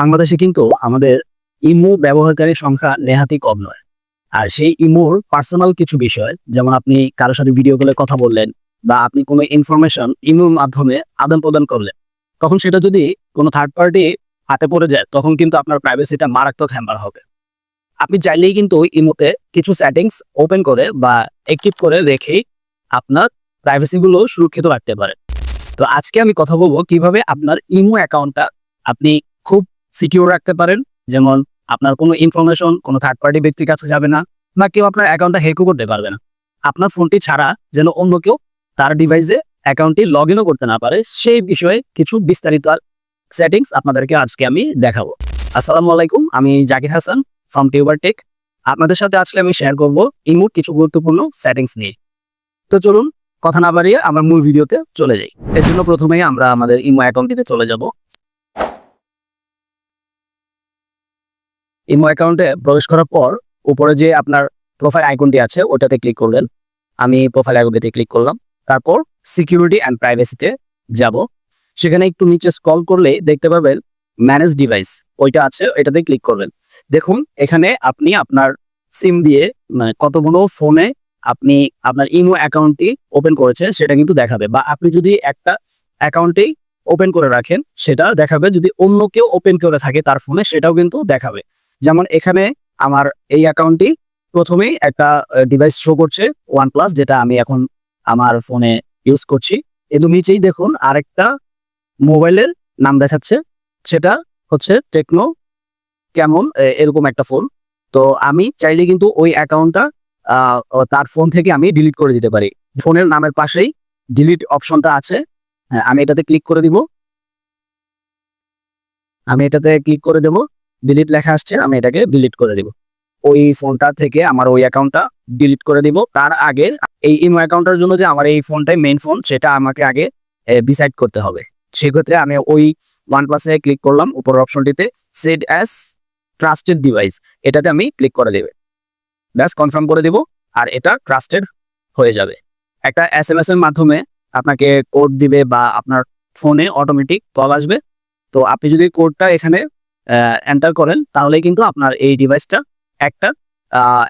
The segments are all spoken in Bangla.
বাংলাদেশে কিন্তু আমাদের ইমো ব্যবহারকারীর সংখ্যা নেহাতি কম নয়। আর সেই ইমোর পার্সোনাল কিছু বিষয়, যেমন আপনি কারোর সাথে ভিডিও কলে কথা বললেন বা আপনি কোনো ইনফরমেশন ইমোর মাধ্যমে আদান প্রদান করলেন, তখন সেটা যদি কোনো থার্ড পার্টি হাতে পড়ে যায়, তখন কিন্তু আপনার প্রাইভেসিটা মারাত্মক হ্যাম্বার হবে। আপনি চাইলেই কিন্তু ইমোতে কিছু সেটিংস ওপেন করে বা অ্যাক্টিভ করে রেখেই আপনার প্রাইভেসিগুলো সুরক্ষিত রাখতে পারেন। তো আজকে আমি কথা বলব কীভাবে আপনার ইমো অ্যাকাউন্টটা আপনি খুব সিকিউর রাখতে পারেন। যেমন আপনার কোনো ইনফরমেশন কোনো থার্ড পার্টি ব্যক্তির কাছে যাবে না বা কেউ আপনার অ্যাকাউন্টটা হ্যাকও করতে পারবে না। আপনার ফোনটি ছাড়া যেন অন্য কেউ তার ডিভাইসে অ্যাকাউন্টটি লগ ইনও করতে না পারে, সেই বিষয়ে কিছু বিস্তারিত সেটিংস আপনাদেরকে আজকে আমি দেখাবো। আসসালামু আলাইকুম, আমি Zakir Hasan from tuber tech আপনাদের সাথে আজকে আমি শেয়ার করব ইমোর কিছু গুরুত্বপূর্ণ সেটিংস নিয়ে। তো চলুন, কথা না বাড়িয়ে আমরা মূল ভিডিওতে চলে যাই। এর জন্য প্রথমেই আমরা আমাদের ইমো অ্যাকাউন্টটিতে চলে যাব। ইমো অ্যাকাউন্টে প্রবেশ করার পর উপরে যে আপনার প্রোফাইল আইকনটি আছে, ওটাতে ক্লিক করলেন। আমি প্রোফাইল আইকনটিতে ক্লিক করলাম। তারপর সিকিউরিটি অ্যান্ড প্রাইভেসিতে যাব। সেখানে একটু নিচে স্ক্রল করলে দেখতে পাবেন ম্যানেজ ডিভাইস ওইটা আছে এটাতে ক্লিক করবেন দেখুন, এখানে আপনি আপনার সিম দিয়ে মানে কতগুলো ফোনে আপনি আপনার ইমো অ্যাকাউন্টটি ওপেন করেছে সেটা কিন্তু দেখাবে। বা আপনি যদি একটা অ্যাকাউন্টেই ওপেন করে রাখেন, সেটা দেখাবে। যদি অন্য কেউ ওপেন করে থাকে তার ফোনে সেটাও কিন্তু দেখাবে। যেমন এখানে আমার এই অ্যাকাউন্টটি প্রথমেই একটা ডিভাইস শো করছে ওয়ান প্লাস যেটা আমি এখন আমার ফোনে ইউজ করছি। কিন্তু নিচেই দেখুন আরেকটা মোবাইলের নাম দেখাচ্ছে সেটা হচ্ছে টেকনো কেমন এরকম একটা ফোন তো আমি চাইলে কিন্তু ওই অ্যাকাউন্টটা তার ফোন থেকে আমি ডিলিট করে দিতে পারি। ফোনের নামের পাশেই ডিলিট অপশনটা আছে হ্যাঁ, আমি এটাতে ক্লিক করে দিব। আমি এটাতে ক্লিক করে দেব। ডিলিট লেখা আসছে, আমি এটাকে ডিলিট করে দিব। ওই ফোনটা থেকে আমার ওই অ্যাকাউন্টটা ডিলিট করে দিব। তার আগে এই ইমো অ্যাকাউন্টের জন্য যে আমার এই ফোনটাই মেইন ফোন সেটা আমাকে আগে ডিসাইড করতে হবে। সেক্ষেত্রে আমি ওই ওয়ান প্লাসে ক্লিক করলাম, উপরের অপশনটিতে সেট অ্যাস ট্রাস্টেড ডিভাইস এটাতে আমি ক্লিক করে দেবে। ব্যাস কনফার্ম করে দেব, আর এটা ট্রাস্টেড হয়ে যাবে। একটা এস এম এস এর মাধ্যমে আপনাকে কোড দিবে বা আপনার ফোনে অটোমেটিক কল আসবে। তো আপনি যদি কোডটা এখানে এন্টার করেন, তাহলে কিন্তু আপনার এই ডিভাইসটা একটা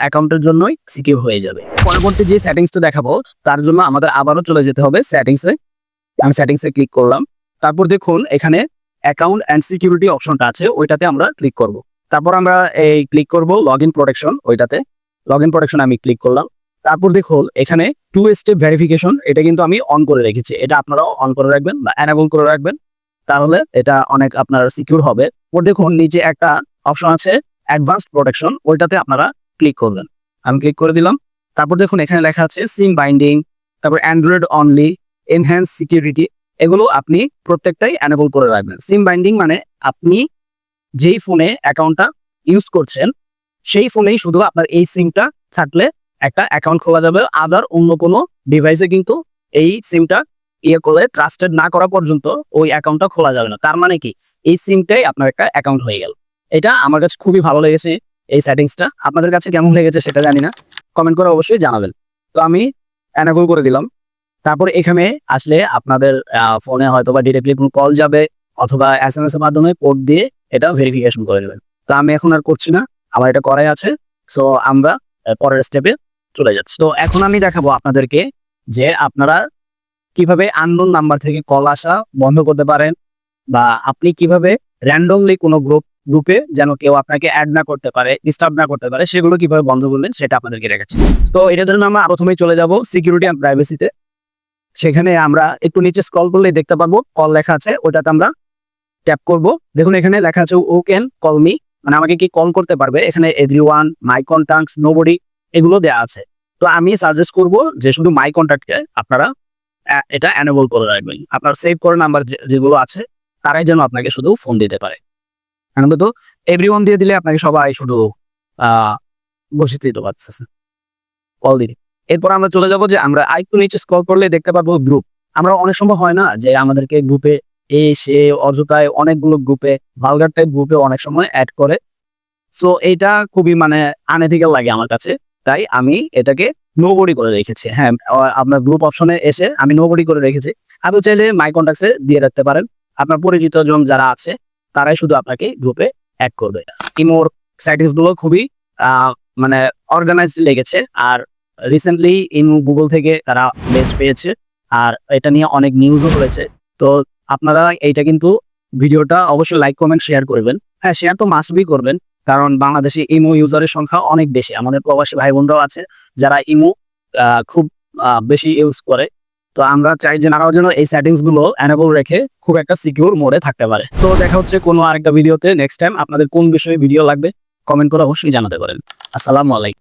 অ্যাকাউন্টের জন্যই সিকিউর হয়ে যাবে। পরবর্তী যে সেটিংসটা দেখাবো, তার জন্য আমাদের আবারও চলে যেতে হবে সেটিংসে আমি সেটিংসে ক্লিক করলাম। তারপর দেখুন, এখানে অ্যাকাউন্ট অ্যান্ড সিকিউরিটি অপশনটা আছে, ওইটাতে আমরা ক্লিক করব। তারপর আমরা এই ক্লিক করব লগ ইন প্রোটেকশন ওইটাতে। লগ ইন প্রোটেকশন আমি ক্লিক করলাম। তারপর দেখুন, এখানে টু স্টেপ ভেরিফিকেশন এটা কিন্তু আমি অন করে রেখেছি। এটা আপনারাও অন করে রাখবেন বা অ্যানাবল করে রাখবেন। তাহলে এটা অনেক আপনার সিকিউর হবে। দেখুন, নিচে একটা অপশন আছে অ্যাডভান্সড প্রোটেকশন ওইটাতে আপনারা ক্লিক করবেন। আমি ক্লিক করে দিলাম। তারপর দেখুন, এখানে লেখা আছে সিম বাইন্ডিং তারপর অ্যান্ড্রয়েড অনলি এনহ্যান্স সিকিউরিটি এগুলো আপনি প্রত্যেকটাই অ্যানেবল করে রাখবেন। সিম বাইন্ডিং মানে আপনি যেই ফোনে অ্যাকাউন্টটা ইউজ করছেন, সেই ফোনেই শুধু আপনার এই সিমটা থাকলে একটা অ্যাকাউন্ট খোলা যাবে। আদার অন্য কোনো ডিভাইসে কিন্তু এই সিমটা ইয়ে করে ট্রাস্টেড না করা পর্যন্ত ওই অ্যাকাউন্টটা খোলা যাবে না। তার মানে কি? এই সিমটাই আপনার একটা অ্যাকাউন্ট হয়ে গেল। এটা আমার কাছে খুবই ভালো লেগেছে এই সেটিংসটা আপনাদের কাছে কেমন লেগেছে সেটা জানি না। কমেন্ট করে অবশ্যই জানাবেন। তো আমি অ্যানাবল করে দিলাম। তারপর এখানে আসলে আপনাদের ফোনে হয়তো বা ডিরেক্টলি কোনো কল যাবে অথবা এস এম এস এর মাধ্যমে কোড দিয়ে এটা ভেরিফিকেশন করে নেবেন। তো আমি এখন আর করছি না। আমার এটা করাই আছে। সো আমরা পরের স্টেপে চলে যাচ্ছি। তো এখন আমি দেখাবো আপনাদেরকে যে আপনারা কীভাবে আননোন নাম্বার থেকে কল আসা বন্ধ করতে পারেন বা আপনি কীভাবে র্যান্ডমলি কোনো গ্রুপ গ্রুপে যেন কেউ আপনাকে অ্যাড না করতে পারে ডিস্টার্ব না করতে পারে, সেগুলো কীভাবে বন্ধ করবেন সেটা আপনাদেরকে রেখেছি তো এটা ধরুন আমরা প্রথমেই চলে যাব সিকিউরিটি অ্যান্ড প্রাইভেসিতে সেখানে আমরা একটু নিচে স্ক্রল করলেই দেখতে পারব কল লেখা আছে ওটাতে আমরা ট্যাপ করব। দেখুন এখানে লেখা আছে ও ক্যান কল মি মানে আমাকে কি কল করতে পারবে। এখানে everyone my contacts nobody এগুলো দেওয়া আছে। তো আমি সাজেস্ট করব যে শুধু মাই কন্ট্যাক্টকে আপনারা এটা অ্যানেবল করে রাখবেন। আপনার সেভ করে নাম্বার যেগুলো আছে, তারাই যেন আপনাকে শুধু ফোন দিতে পারে। তো এভরি ওয়ান দিয়ে দিলে আপনাকে সবাই শুধু বসে দিতে পারতেছে। কল দিবে। এরপর আমরা চলে যাব যে, আমরা আরেকটু নিচে স্ক্রল করলে দেখতে পারব গ্রুপ আমরা অনেক সময় হয় না যে, আমাদেরকে গ্রুপে এ সে, অযথায় অনেকগুলো গ্রুপে ভালগার টাইপ গ্রুপে অনেক সময় অ্যাড করে। সো এটা খুবই মানে আনএথিক্যাল লাগে আমার কাছে। তাই আমি এটাকে নোবডি করে রেখেছি। হ্যাঁ আপনার গ্রুপ অপশনে এসে আমি নোবডি করে রেখেছি। আপনি চাইলে মাই কন্ট্যাক্টসে দিয়ে রাখতে পারেন। আপনার পরিচিত জন যারা আছে, তারাই শুধু আপনাকে গ্রুপে অ্যাড করবে। ইমোর সেটিংসগুলো খুবই মানে অর্গানাইজড লেগেছে। আর রিসেন্টলি ইমো গুগল থেকে তারা বেচ পেয়েছে। আর এটা নিয়ে অনেক নিউজও হয়েছে। তো আপনারা এইটা কিন্তু ভিডিওটা অবশ্যই লাইক কমেন্ট শেয়ার করবেন। হ্যাঁ শেয়ার তো মাস্ট বি করবেন। কারণ বাংলাদেশে ইমো ইউজারের সংখ্যা অনেক বেশি। আমাদের প্রবাসী ভাই বোনরাও আছে যারা ইমো খুব বেশি ইউজ করে। তো আমরা চাই যে তারাও যেন এই সেটিংসগুলো এনেবল রেখে খুব একটা সিকিউর মোডে থাকতে পারে। তো দেখা হচ্ছে কোনো আরেকটা ভিডিওতে নেক্সট টাইম আপনাদের কোন বিষয়ে ভিডিও লাগবে কমেন্ট করে অবশ্যই জানাতে পারেন। আসসালামু আলাইকুম।